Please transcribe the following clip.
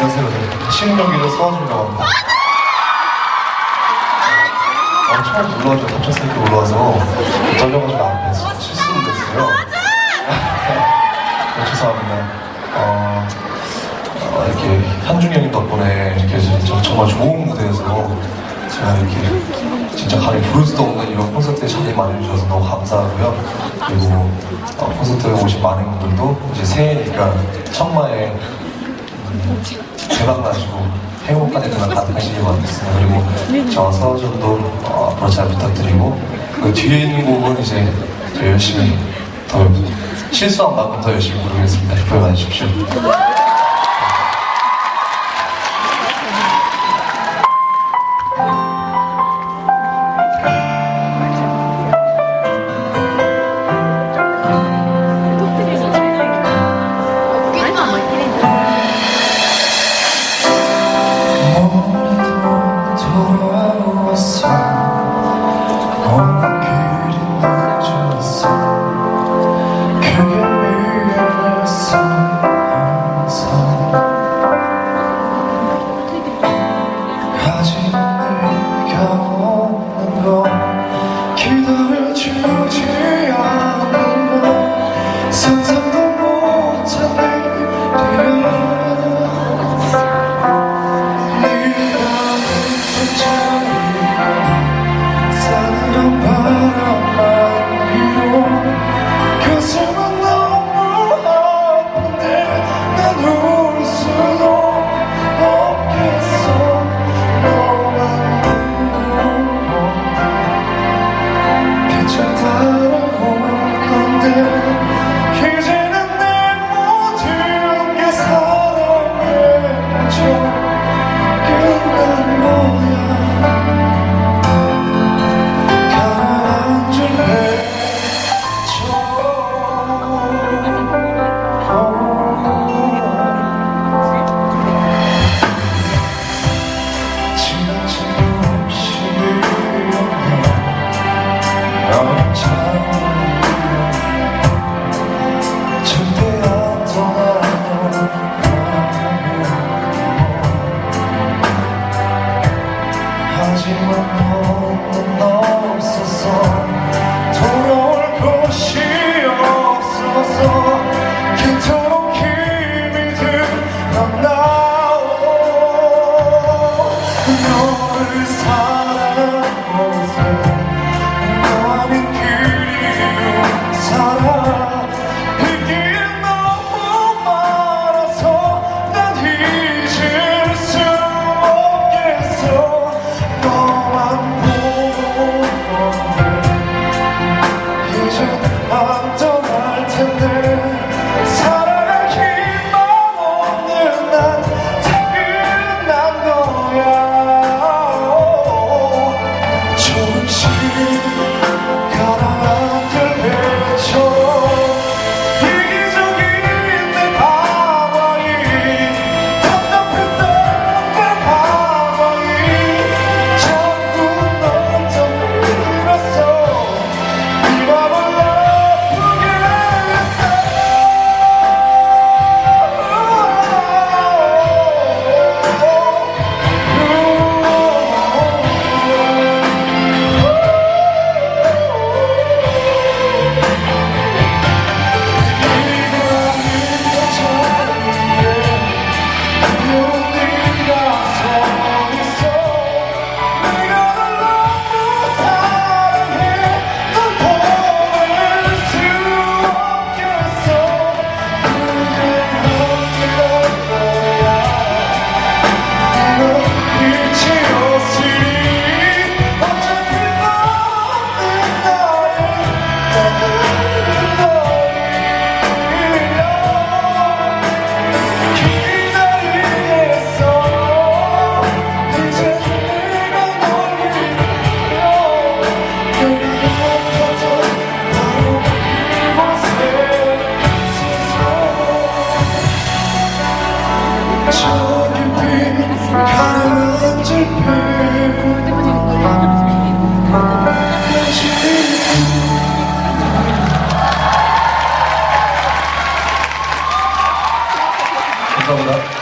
안녕하세요. 네, 신경기를 써준다고 합니다. 어, 처음 올라와서 갑작스럽게 올라와서 떨려가지고 앞에 실수를 했어요. 네, 죄송합니다. 어, 어, 이렇게 현중이 형님 덕분에 이렇게 저- 정말 좋은 무대에서 제가 이렇게 진짜 감히 부를 수도 없는 이런 콘서트에 자리 마련해주셔서 너무 감사하고요. 그리고 어, 콘서트에 오신 많은 분들도 이제 새해니까 천마에 음, 대박 나시고 행복한 그날 가득하시길 바라겠습니다. 그리고 저와 서준도 어, 앞으로 잘 부탁드리고 그 뒤에 있는 곡은 이제 더 열심히 더 실수한 만큼 더 열심히 부르겠습니다. 기뻐해 봐주십시오. 없 감사합니다.